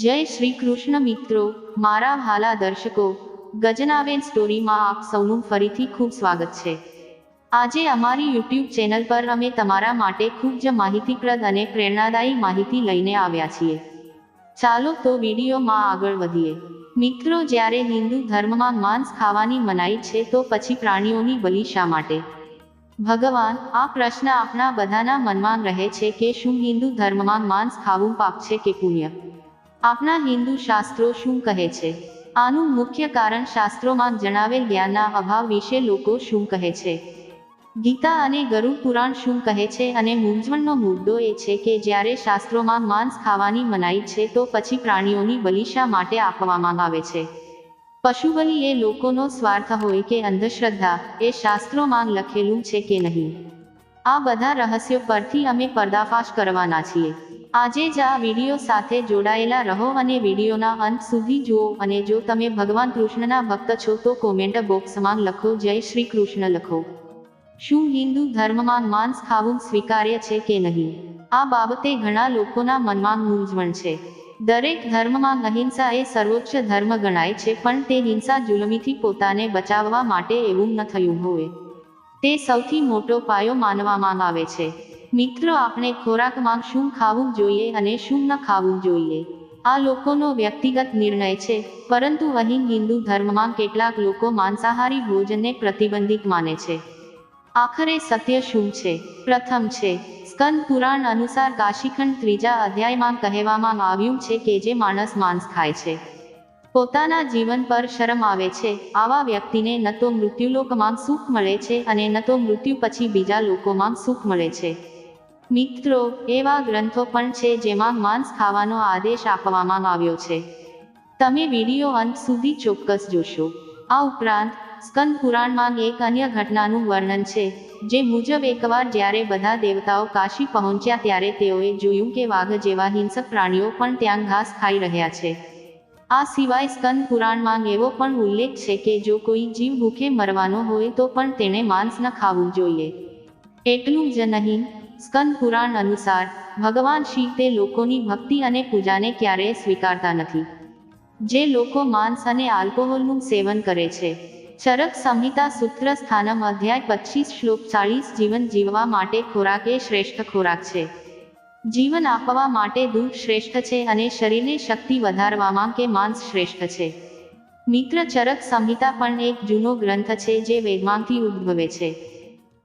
જય શ્રી કૃષ્ણ મિત્રો, મારા હાલા દર્શકો, ગજનાબેન સ્ટોરીમાં આપ સૌનું ફરીથી ખૂબ સ્વાગત છે. આજે અમારી યુટ્યુબ ચેનલ પર અમે તમારા માટે ખૂબ જ માહિતીપ્રદ અને પ્રેરણાદાયી માહિતી લઈને આવ્યા છીએ. ચાલો તો વિડીયોમાં આગળ વધીએ. મિત્રો, જ્યારે હિન્દુ ધર્મમાં માંસ ખાવાની મનાઈ છે, તો પછી પ્રાણીઓની બલિ શા માટે? ભગવાન, આ પ્રશ્ન આપણા બધાના મનમાં રહે છે કે શું હિન્દુ ધર્મમાં માંસ ખાવું પાપ છે કે પુણ્ય? આપણા હિન્દુ શાસ્ત્રો શું કહે છે? આનું મુખ્ય કારણ શાસ્ત્રોમાં જણાવેલ જ્ઞાનના અભાવ વિશે લોકો શું કહે છે? ગીતા અને ગરુડ પુરાણ શું કહે છે અને મૂંઝવણનો મુદ્દો એ છે કે જ્યારે શાસ્ત્રોમાં માંસ ખાવાની મનાઈ છે તો પછી પ્રાણીઓની બલિશા માટે આપવામાં આવે છે? પશુબલિ એ લોકોનો સ્વાર્થ હોય કે અંધશ્રદ્ધા, એ શાસ્ત્રોમાં લખેલું છે કે નહીં? આ બધા રહસ્યો પરથી અમે પર્દાફાશ કરવાના છીએ. આજે જ આ વીડિયો સાથે જોડાયેલા રહો અને વિડીયોના અંત સુધી જુઓ અને જો તમે ભગવાન કૃષ્ણના ભક્ત છો તો કોમેન્ટ બોક્સમાં લખો, જય શ્રી કૃષ્ણ લખો. શું હિન્દુ ધર્મમાં માંસ ખાવું સ્વીકાર્ય છે કે નહીં? આ બાબતે ઘણા લોકોના મનમાં મૂંઝવણ છે. દરેક ધર્મમાં અહિંસા એ સર્વોચ્ચ ધર્મ ગણાય છે, પણ તે હિંસા જુલમીથી પોતાને બચાવવા માટે એવું ન થયું હોય. તે સૌથી મોટો પાયો માનવામાં આવે છે. મિત્રો, આપણે ખોરાકમાં શું ખાવું જોઈએ અને શું ન ખાવું જોઈએ? આ લોકોનો વ્યક્તિગત નિર્ણય છે, પરંતુ અહીં હિન્દુ ધર્મમાં કેટલાક લોકો માંસાહારી ભોજનને પ્રતિબંધિત માને છે. આખરે સત્ય શું છે? પ્રથમ છે, સ્કંદ પુરાણ અનુસાર કાશીખંડ ત્રીજા અધ્યાયમાં કહેવામાં આવ્યું છે કે જે માણસ માંસ ખાય છે. પોતાના જીવન પર શરમ આવે છે, આવા વ્યક્તિને ન તો મૃત્યુલોકમાં સુખ મળે છે અને ન તો મૃત્યુ પછી બીજા લોકોમાં સુખ મળે છે. મિત્રો, એવા ગ્રંથો પણ છે જેમાં માંસ ખાવાનો આદેશ આપવામાં આવ્યો છે. તમે વીડિયો અંત સુધી ચોક્કસ જોશો. આ ઉપરાંત, સ્કંદ પુરાણમાં એક અન્ય ઘટનાનું વર્ણન છે, જે મુજબ એકવાર જ્યારે બધા દેવતાઓ કાશી પહોંચ્યા ત્યારે તેઓએ જોયું કે વાઘ જેવા હિંસક પ્રાણીઓ પણ ત્યાં ઘાસ ખાઈ રહ્યા છે. આ સિવાય સ્કંદ પુરાણમાં એવો પણ ઉલ્લેખ છે કે જો કોઈ જીવ ભૂખે મરવાનો હોય તો પણ તેણે માંસ ન ખાવું જોઈએ. એટલું જ નહીં સ્કંદ પુરાણ અનુસાર, ભગવાન શિવ તે લોકોની ભક્તિ અને પૂજાને ક્યારેય સ્વીકારતા નથી. જે લોકો માંસ અને આલ્કોહોલનું સેવન કરે છે. ચરક સંહિતા સૂત્ર સ્થાનમ અધ્યાય પચીસ શ્લોક ચાળીસ જીવન જીવવા માટે ખોરાક એ શ્રેષ્ઠ ખોરાક છે. જીવન આપવા માટે દૂધ શ્રેષ્ઠ છે અને શરીરને શક્તિ વધારવામાં કે માંસ શ્રેષ્ઠ છે. મિત્ર ચરક સંહિતા પણ એક જૂનો ગ્રંથ છે જે વેદમાંથી ઉદ્ભવે છે.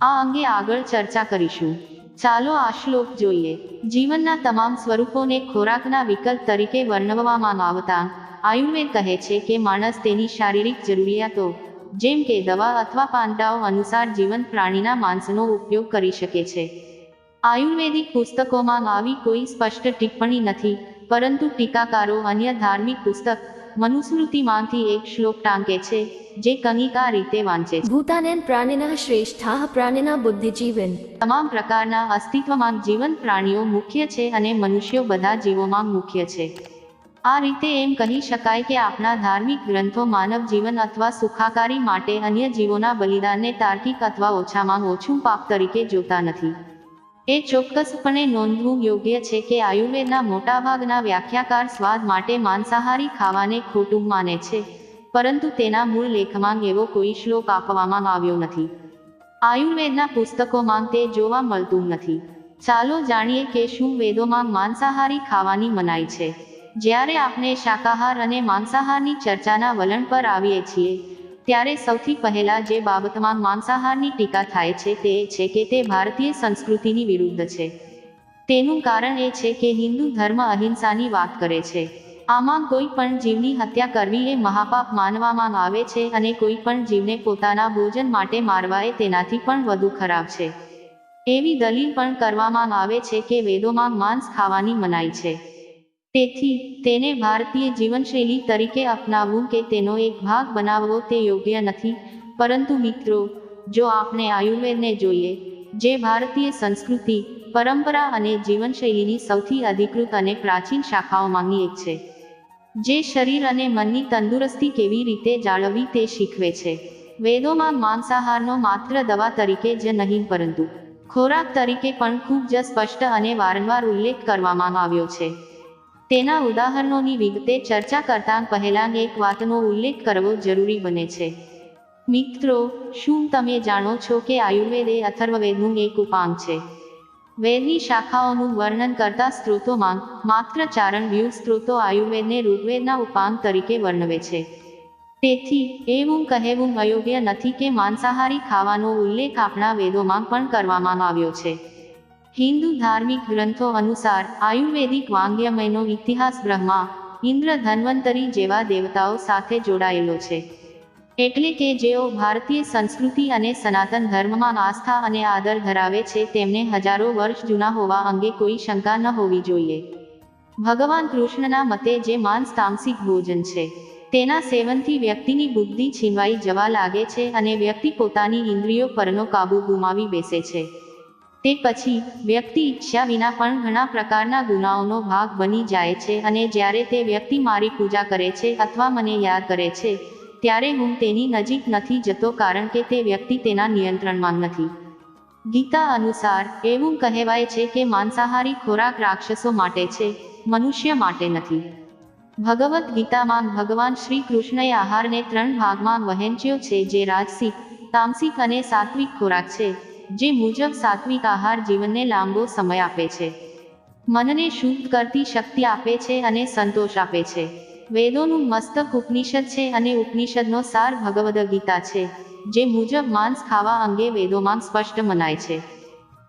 આ અંગે આગળ ચર્ચા કરીશું. ચાલો આ શ્લોક જોઈએ. જીવનના તમામ સ્વરૂપોને ખોરાકના વિકલ્પ તરીકે વર્ણવવામાં આવતા આયુર્વેદ કહે છે કે માણસ તેની શારીરિક જરૂરિયાતો, જેમ કે દવા અથવા પાંદડાઓ અનુસાર જીવંત પ્રાણીના માંસનો ઉપયોગ કરી શકે છે. આયુર્વેદિક પુસ્તકોમાં આવી કોઈ સ્પષ્ટ ટિપ્પણી નથી, પરંતુ ટીકાકારો અન્ય ધાર્મિક પુસ્તક મનુસ્મૃતિમાંથી એક શ્લોક ટાંકે છે જે કનિકા રીતે વાંચે છે ભૂતાનેન પ્રાણીના શ્રેષ્ઠા પ્રાણીના બુદ્ધિજીવન તમામ પ્રકારના અસ્તિત્વમાં જીવંત પ્રાણીઓ મુખ્ય છે અને મનુષ્યો બધા જીવોમાં મુખ્ય છે આ રીતે એમ કહી શકાય કે આપણા ધાર્મિક ગ્રંથો માનવ જીવન અથવા સુખાકારી માટે અન્ય જીવોના બલિદાનને તાર્કિક અથવા ઓછામાં ઓછું પાપ તરીકે જોતા નથી એ ચોક્કસપણે નોંધવું યોગ્ય છે કે આયુર્વેદના મોટાભાગના વ્યાખ્યાકાર સ્વાદ માટે માંસાહારી ખાવાને ખોટું માને છે, પરંતુ તેના મૂળ લેખમાં એવો કોઈ શ્લોક આપવામાં આવ્યો નથી. આયુર્વેદના પુસ્તકોમાં તે જોવા મળતું નથી. ચાલો જાણીએ કે શું વેદોમાં માંસાહારી ખાવાની મનાઈ છે. જ્યારે આપણે શાકાહાર અને માંસાહારની ચર્ચાના વલણ પર આવીએ છીએ ત્યારે સૌથી પહેલા જે બાબતમાં માંસાહારની ટીકા થાય છે તે છે કે તે ભારતીય સંસ્કૃતિની વિરુદ્ધ છે. તેનું કારણ એ છે કે હિન્દુ ધર્મ અહિંસાની વાત કરે છે. આમાં કોઈ પણ જીવની હત્યા કરવી એ મહાપાપ માનવામાં આવે છે અને કોઈ પણ જીવને પોતાના ભોજન માટે મારવા એ તેનાથી પણ વધુ ખરાબ છે. એવી દલીલ પણ કરવામાં આવે છે કે વેદોમાં માંસ ખાવાની મનાઈ છે. તેથી તેને ભારતીય જીવનશૈલી તરીકે અપનાવવું કે તેનો એક ભાગ બનાવવો તે યોગ્ય નથી. પરંતુ મિત્રો, જો આપણે આયુર્વેદને જોઈએ, જે ભારતીય સંસ્કૃતિ, પરંપરા અને જીવનશૈલીની સૌથી અધિકૃત અને પ્રાચીન શાખાઓમાંની એક છે, જે શરીર અને મનની તંદુરસ્તી કેવી રીતે જાળવવી તે શીખવે છે. વેદોમાં માંસાહારનો માત્ર દવા તરીકે જ નહીં, પરંતુ ખોરાક તરીકે પણ ખૂબ જ સ્પષ્ટ અને વારંવાર ઉલ્લેખ કરવામાં આવ્યો છે. તેના ઉદાહરણોની વિગતે ચર્ચા કરતાં પહેલાં એક વાતનો ઉલ્લેખ કરવો જરૂરી બને છે. મિત્રો, શું તમે જાણો છો કે આયુર્વેદ એ અથર્વવેદનું એક ઉપાંગ છે? વેદની શાખાઓનું વર્ણન કરતા સ્ત્રોતોમાં માત્ર ચારણ વ્યૂહ સ્ત્રોતો આયુર્વેદને ઋગ્વેદના ઉપાંગ તરીકે વર્ણવે છે. તેથી, એવું કહેવું અયોગ્ય નથી કે માંસાહારી ખાવાનો ઉલ્લેખ આપણા વેદોમાં પણ કરવામાં આવ્યો છે. હિન્દુ ધાર્મિક ગ્રંથો અનુસાર આયુર્વેદિક વાંગ્યમયનો ઇતિહાસ બ્રહ્મા ઇન્દ્ર ધન્વંતરી જેવા દેવતાઓ સાથે જોડાયેલો છે એટલે કે જેઓ ભારતીય સંસ્કૃતિ અને સનાતન ધર્મમાં આસ્થા અને આદર ધરાવે છે તેમને હજારો વર્ષ જૂના હોવા અંગે કોઈ શંકા ન હોવી જોઈએ ભગવાન કૃષ્ણના મતે જે માંસ તામસિક ભોજન છે તેના સેવનથી વ્યક્તિની બુદ્ધિ છીનવાઈ જવા લાગે છે અને વ્યક્તિ પોતાની ઇન્દ્રિયો પરનો કાબુ ગુમાવી બેસે છે તે પછી વ્યક્તિ ઈચ્છા વિના પણ ઘણા પ્રકારના ગુનાઓનો ભાગ બની જાય છે અને જ્યારે તે વ્યક્તિ મારી પૂજા કરે છે અથવા મને યાદ કરે છે, ત્યારે હું તેની નજીક નથી જતો કારણ કે તે વ્યક્તિ તેના નિયંત્રણમાં નથી. ગીતા અનુસાર એવું કહેવાય છે કે માંસાહારી ખોરાક રાક્ષસો માટે છે, મનુષ્ય માટે નથી. ભગવદ્ ગીતામાં ભગવાન શ્રી કૃષ્ણએ આહારને ત્રણ ભાગમાં વહેંચ્યો છે જે રાજસિક, તામસિક અને સાત્વિક ખોરાક છે. જે મુજબ સાત્વિક આહાર જીવનને લાંબો સમય આપે છે. મનને શુદ્ધ કરતી શક્તિ આપે છે અને સંતોષ આપે છે. વેદોનું મસ્તક ઉપનિષદ છે અને ઉપનિષદનો સાર ભગવદ ગીતા છે, જે મુજબ માંસ ખાવા અંગે વેદોમાં સ્પષ્ટ મનાય છે.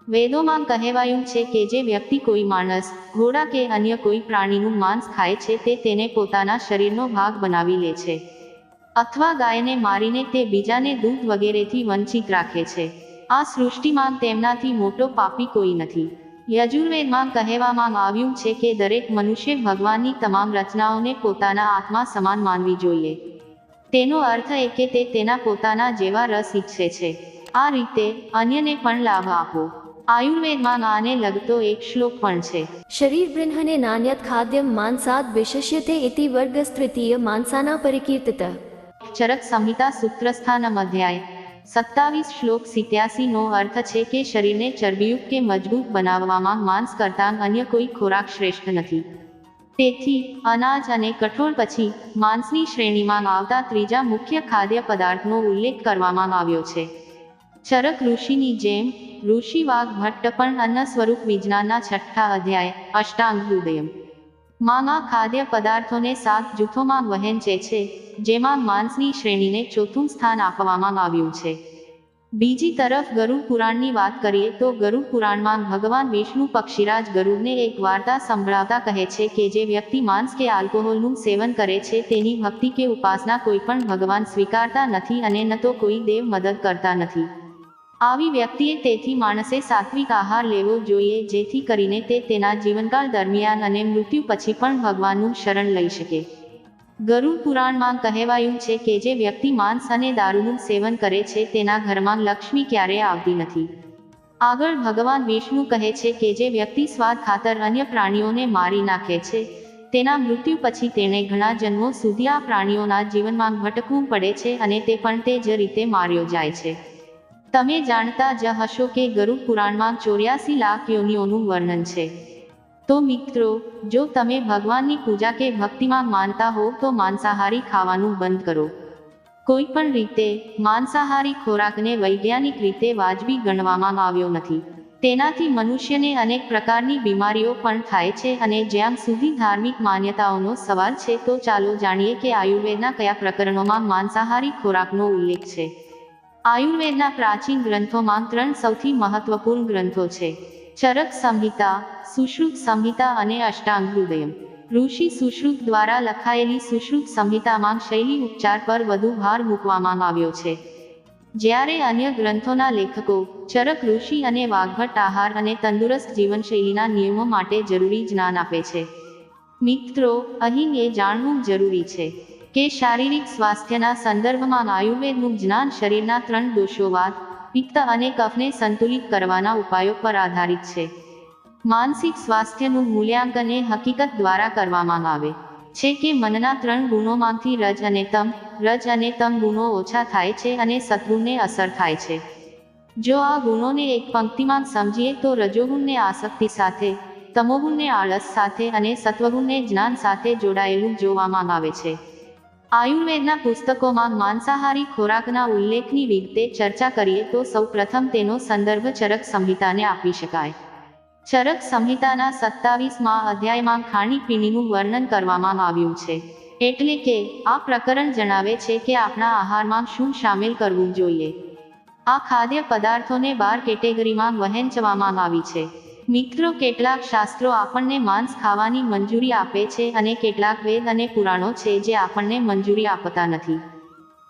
વેદોમાં કહેવાયું છે કે જે વ્યક્તિ કોઈ માણસ, ઘોડા કે અન્ય કોઈ પ્રાણીનું માંસ ખાય છે તે તેને પોતાના શરીરનો ભાગ બનાવી લે છે. અથવા ગાયને મારીને તે બીજાને દૂધ વગેરેથી વંચિત રાખે છે. આ સૃષ્ટિમાં તેમનાથી મોટો પાપી કોઈ નથી. યજુર્વેદમાં કહેવામાં આવ્યું છે કે દરેક મનુષ્ય ભગવાનની તમામ રચનાઓને પોતાના આત્મા સમાન માનવી જોઈએ. તેનો અર્થ એ કે તે તેના પોતાના જેવા રસ ઈચ્છે છે. આ રીતે અન્યને પણ લાભ આપો. આયુર્વેદમાં આને લગતો એક શ્લોક પણ છે. શરીર બૃહને નાન્યત ખાદ્યમ માનસાદ વિશિષ્યતે ઇતિ તૃતીય માનસાના પરિકીર્તિત. ચરક સંહિતા સૂત્રસ્થાનમ અધ્યાય. સત્તાવીસ શ્લોક સિત્યાસી નો અર્થ છે કે શરીરને ચરબીયુક્ત કે મજબૂત બનાવવામાં માંસ કરતાં અન્ય કોઈ ખોરાક શ્રેષ્ઠ નથી. તેથી, અનાજ અને કઠોળ પછી માંસની શ્રેણીમાં આવતા ત્રીજા મુખ્ય ખાદ્ય પદાર્થનો ઉલ્લેખ કરવામાં આવ્યો છે. ચરક ઋષિની જેમ, ઋષિ વાઘ ભટ્ટ પણ અન્ન સ્વરૂપ વિજ્ઞાનના છઠ્ઠા અધ્યાય, અષ્ટાંગ હૃદયમ. માં ખાદ્ય પદાર્થોને સાત જૂથોમાં વહેંચે છે, જેમાં માંસની શ્રેણીને ચોથું સ્થાન આપવામાં આવ્યું છે. બીજી તરફ ગરુડ પુરાણની વાત કરીએ તો ગરુડ પુરાણમાં ભગવાન વિષ્ણુ પક્ષીરાજ ગરુડને એક વાર્તા સંભળાવતા કહે છે કે જે વ્યક્તિ માંસ કે આલ્કોહોલનું સેવન કરે છે, તેની ભક્તિ કે ઉપાસના કોઈ પણ ભગવાન સ્વીકારતા નથી અને ન તો કોઈ દેવ મદદ કરતા નથી. આવી વ્યક્તિએ તેથી માણસે સાત્વિક આહાર લેવો જોઈએ જેથી કરીને તે તેના જીવનકાળ દરમિયાન અને મૃત્યુ પછી પણ ભગવાનનું શરણ લઈ શકે. ગરુડ પુરાણમાં કહેવાયું છે કે જે વ્યક્તિ માંસ અને દારૂનું સેવન કરે છે તેના ઘરમાં લક્ષ્મી ક્યારેય આવતી નથી. આગળ ભગવાન વિષ્ણુ કહે છે કે જે વ્યક્તિ સ્વાદ ખાતર અન્ય પ્રાણીઓને મારી નાખે છે, તેના મૃત્યુ પછી તેણે ઘણા જન્મો સુધી આ પ્રાણીઓના જીવનમાં ભટકવું પડે છે અને તે પણ તે જ રીતે માર્યો જાય છે. તમે જાણતા જ હશો કે ગરુડ પુરાણમાં ચોર્યાસી લાખ યોનિઓનું વર્ણન છે. તો મિત્રો, જો તમે ભગવાનની પૂજા કે ભક્તિમાં માનતા હો તો માંસાહારી ખાવાનું બંધ કરો. કોઈ પણ રીતે, માંસાહારી ખોરાકને વૈજ્ઞાનિક રીતે વાજબી ગણવામાં આવ્યો નથી. તેનાથી મનુષ્યને અનેક પ્રકારની બીમારીઓ પણ થાય છે અને જ્યાં સુધી ધાર્મિક માન્યતાઓનો સવાલ છે તો ચાલો જાણીએ કે આયુર્વેદના કયા પ્રકરણોમાં માંસાહારી ખોરાકનો ઉલ્લેખ છે. આયુર્વેદના પ્રાચીન ગ્રંથોમાં ત્રણ સૌથી મહત્વપૂર્ણ ગ્રંથો છે. ચરક સંહિતા, સુશ્રુત સંહિતા અને અષ્ટાંગ હૃદયમ ઋષિ સુશ્રુત દ્વારા લખાયેલી સુશ્રુત સંહિતામાં શૈલી ઉપચાર પર વધુ ભાર મૂકવામાં આવ્યો છે. જ્યારે અન્ય ગ્રંથોના લેખકો, ચરક ઋષિ અને વાઘભટ આહાર અને તંદુરસ્ત જીવનશૈલીના નિયમો માટે જરૂરી જ્ઞાન આપે છે. મિત્રો, અહીં એ જાણવું જરૂરી છે. કે શારીરિક સ્વાસ્થ્યના સંદર્ભમાં આયુર્વેદનું જ્ઞાન શરીરના ત્રણ દોષોવાદ પિત્ત અને કફને સંતુલિત કરવાના ઉપાયો પર આધારિત છે. માનસિક સ્વાસ્થ્યનું મૂલ્યાંકન એ હકીકત દ્વારા કરવામાં આવે છે કે મનના ત્રણ ગુણોમાંથી રજ અને તમ, રજ અને તમ ગુણો ઓછા થાય છે અને સદગુણને અસર થાય છે. જો આ ગુણોને એક પંક્તિમાં સમજીએ તો રજોગુણને આસક્તિ સાથે, તમોગુણને આળસ સાથે અને સત્વગુણને જ્ઞાન સાથે જોડાયેલું જોવામાં આવે છે. આયુર્વેદના પુસ્તકોમાં માંસાહારી ખોરાકના ઉલ્લેખની વિગતે ચર્ચા કરીએ તો સૌપ્રથમ તેનો સંદર્ભ ચરક સંહિતાને આપી શકાય. ચરક સંહિતાના સત્તાવીસમાં અધ્યાયમાં ખાણીપીણીનું વર્ણન કરવામાં આવ્યું છે. એટલે કે, આ પ્રકરણ જણાવે છે કે આપણા આહારમાં શું સામેલ કરવું જોઈએ. આ ખાદ્ય પદાર્થોને બાર કેટેગરીમાં વહેંચવામાં આવી છે. મિત્રો, કેટલાક શાસ્ત્રો આપણને માંસ ખાવાની મંજૂરી આપે છે અને કેટલાક વેદ અને પુરાણો છે જે આપણને મંજૂરી આપતા નથી.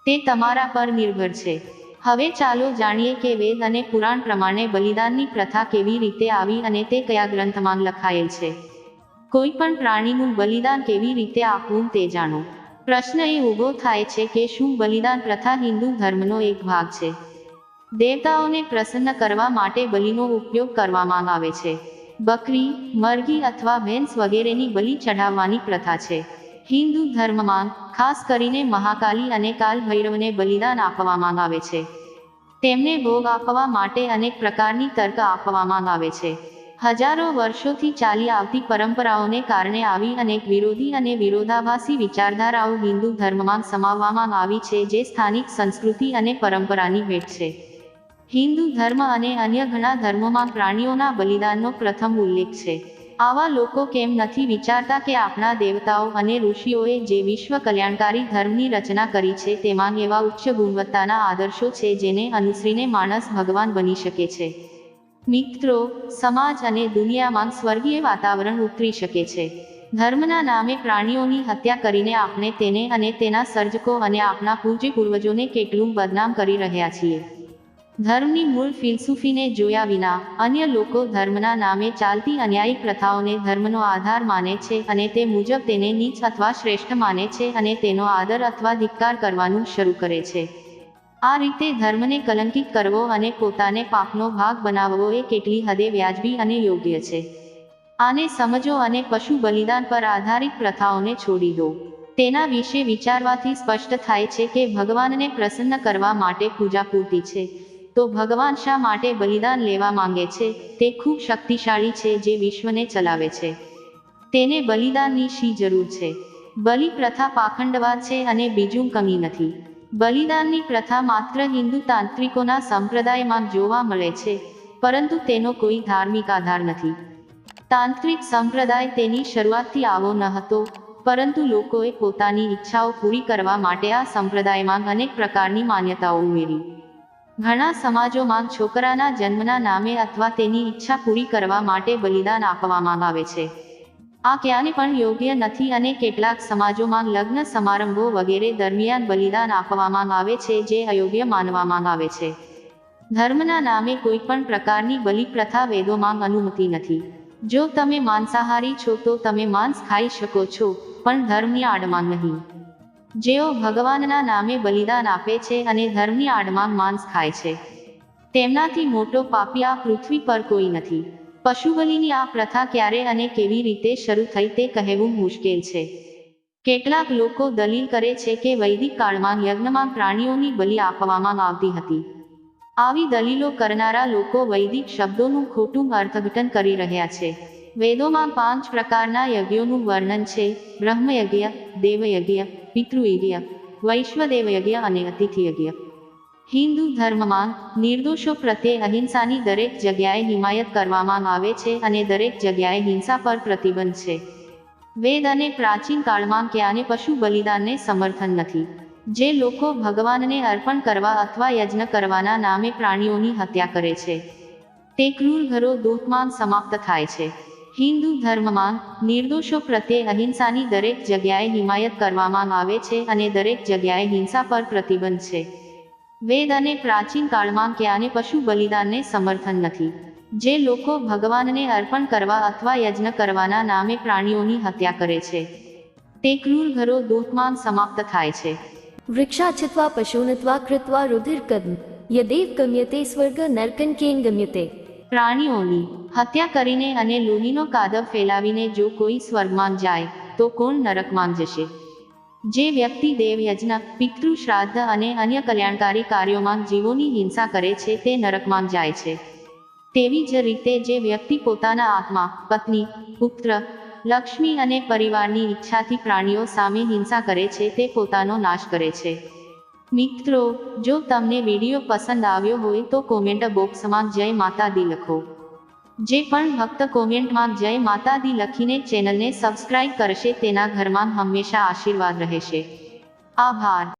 તે તમારા પર નિર્ભર છે. હવે ચાલો જાણીએ કે વેદ અને પુરાણ પ્રમાણે બલિદાનની પ્રથા કેવી રીતે આવી અને તે કયા ગ્રંથમાં લખાયેલ છે. કોઈ પણ પ્રાણીનું બલિદાન કેવી રીતે આપવું તે જાણો. પ્રશ્ન એ ઊભો થાય છે કે શું બલિદાન પ્રથા હિન્દુ ધર્મનો એક ભાગ છે. દેવતાઓને પ્રસન્ન કરવા માટે બલિનો ઉપયોગ કરવામાં આવે છે. બકરી, મરઘી અથવા ભેંસ વગેરેની બલિ ચઢાવવાની પ્રથા છે. હિન્દુ ધર્મમાં, ખાસ કરીને મહાકાલી અને કાલ ભૈરવને બલિદાન આપવામાં આવે છે. તેમને ભોગ આપવા માટે અનેક પ્રકારની તર્ક આપવામાં આવે છે. હજારો વર્ષોથી ચાલી આવતી પરંપરાઓને કારણે આવી અનેક વિરોધી અને વિરોધાભાસી વિચારધારાઓ હિન્દુ ધર્મમાં સમાવવામાં આવી છે જે સ્થાનિક સંસ્કૃતિ અને પરંપરાની ભેટ છે. હિન્દુ ધર્મ અને અન્ય ઘણા ધર્મોમાં પ્રાણીઓના બલિદાનનો પ્રથમ ઉલ્લેખ છે. આવા લોકો કેમ નથી વિચારતા કે આપણા દેવતાઓ અને ઋષિઓએ જે વિશ્વ કલ્યાણકારી ધર્મની રચના કરી છે તેમાં એવા ઉચ્ચ ગુણવત્તાના આદર્શો છે જેને અનુસરીને માણસ ભગવાન બની શકે છે. મિત્રો, સમાજ અને દુનિયામાં સ્વર્ગીય વાતાવરણ ઉતરી શકે છે. ધર્મના નામે પ્રાણીઓની હત્યા કરીને આપણે તેને અને તેના સર્જકો અને આપણા પૂજ્ય પૂર્વજોને કેટલું બદનામ કરી રહ્યા છીએ. ધર્મની મૂળ ફિલસૂફીને જોયા વિના, અન્ય લોકો ધર્મના નામે ચાલતી અન્યાયી પ્રથાઓને ધર્મનો આધાર માને છે અને તે મુજબ તેને નીચ અથવા શ્રેષ્ઠ માને છે અને તેનો આદર અથવા ધિક્કાર કરવાનું શરૂ કરે છે. આ રીતે ધર્મને કલંકિત કરવો અને પોતાને પાપનો ભાગ બનાવવો એ કેટલી હદે વ્યાજબી અને યોગ્ય છે. આને સમજો અને પશુ બલિદાન પર આધારિત પ્રથાઓને છોડી દો. તેના વિશે વિચારવાથી સ્પષ્ટ થાય છે કે ભગવાનને પ્રસન્ન કરવા માટે પૂજા પૂરતી છે. તો ભગવાન શા માટે બલિદાન લેવા માંગે છે? તે ખૂબ શક્તિશાળી છે જે વિશ્વને ચલાવે છે. તેને બલિદાનની શી જરૂર છે? બલિ પ્રથા પાખંડવાદ છે અને બીજું કમી નથી. બલિદાનની પ્રથા માત્ર હિન્દુ તાંત્રિકોના સંપ્રદાયમાં જોવા મળે છે, પરંતુ તેનો કોઈ ધાર્મિક આધાર નથી. તાંત્રિક સંપ્રદાય તેની શરૂઆતથી આવો ન હતો, પરંતુ લોકોએ પોતાની ઈચ્છાઓ પૂરી કરવા માટે આ સંપ્રદાયમાં અનેક પ્રકારની માન્યતાઓ ઉમેરી. ઘણા સમાજોમાં છોકરાના જન્મના નામે અથવા તેની ઈચ્છા પૂરી કરવા માટે બલિદાન આપવામાં આવે છે. આ ક્યાંય પણ યોગ્ય નથી અને કેટલાક સમાજોમાં લગ્ન સમારંભો વગેરે દરમિયાન બલિદાન આપવામાં આવે છે જે અયોગ્ય માનવામાં આવે છે. ધર્મના નામે કોઈ પણ પ્રકારની બલિ પ્રથા વેદોમાં અનુમતિ નથી. જો તમે માંસાહારી છો તો તમે માંસ ખાઈ શકો છો, પણ ધર્મની આડમાં નહીં. જેઓ ભગવાનના નામે બલિદાન આપે છે અને ધર્મની આડમાં માંસ ખાય છે. તેમનાથી મોટો પાપી આ પૃથ્વી પર કોઈ નથી. પશુબલિની આ પ્રથા ક્યારે અને કેવી રીતે શરૂ થઈ તે કહેવું મુશ્કેલ છે. કેટલાક લોકો દલીલ કરે છે કે વૈદિક કાળમાં યજ્ઞમાં પ્રાણીઓની બલિ આપવામાં આવતી હતી. આવી દલીલો કરનારા લોકો વૈદિક શબ્દોનું ખોટું અર્થઘટન કરી રહ્યા છે. વેદોમાં પાંચ પ્રકારના યજ્ઞોનું વર્ણન છે. બ્રહ્મયજ્ઞ, દેવયજ્ઞ, પિતૃયજ્ઞ, વૈશ્વદેવયજ્ઞ અને અતિથિયજ્ઞ. હિન્દુ ધર્મમાં નિર્દોષો પ્રત્યે અહિંસાની દરેક જગ્યાએ હિમાયત કરવામાં આવે છે અને દરેક જગ્યાએ હિંસા પર પ્રતિબંધ છે. વેદ અને પ્રાચીન કાળમાં ક્યાંને પશુ બલિદાનને સમર્થન નથી. જે લોકો ભગવાનને અર્પણ કરવા અથવા યજ્ઞ કરવાના નામે પ્રાણીઓની હત્યા કરે છે. તે ક્રૂર ઘરો દૂતમાં સમાપ્ત થાય છે. હિન્દુ ધર્મમાં નિર્દોષો પ્રત્યે અહિંસાની દરેક જગ્યાએ હિમાયત કરવામાં આવે છે અને દરેક જગ્યાએ હિંસા પર પ્રતિબંધ છે. વેદ અને પ્રાચીન કાળમાં ક્યાંને પશુ બલિદાનને સમર્થન નથી. જે લોકો ભગવાનને અર્પણ કરવા અથવા યજ્ઞ કરવાના નામે પ્રાણીઓની હત્યા કરે છે. તે ક્રૂર ઘરો દોતમાન સમાપ્ત થાય છે. વૃક્ષાચ્છિત્વા પશુનત્વા કૃત્વા રુધિર્કદમ. યદેવ ગમ્યતે સ્વર્ગ નર્કન કેન ગમ્યતે. પ્રાણીઓની હત્યા કરીને અને લોહીનો કાદવ ફેલાવીને જો કોઈ સ્વર્ગમાં જાય, તો કોણ નરકમાં જશે? જે વ્યક્તિ દેવયજ્ઞ, પિતૃ શ્રાદ્ધ અને અન્ય કલ્યાણકારી કાર્યોમાં જીવોની હિંસા કરે છે, તે નરકમાં જાય છે. તેવી જ રીતે જે વ્યક્તિ પોતાના આત્મા, પત્ની, પુત્ર, લક્ષ્મી અને પરિવારની ઈચ્છાથી પ્રાણીઓ સામે હિંસા કરે છે, તે પોતાનો નાશ કરે છે. મિત્રો, જો તમને વીડિયો પસંદ આવ્યો હોય તો કોમેન્ટ બોક્સમાં જય માતા દી લખો. જે પણ ભક્ત કોમેન્ટમાં જય માતા દી લખીને ચેનલને સબસ્ક્રાઇબ કરશે તેના ઘરમાં હંમેશા આશીર્વાદ રહેશે. આભાર.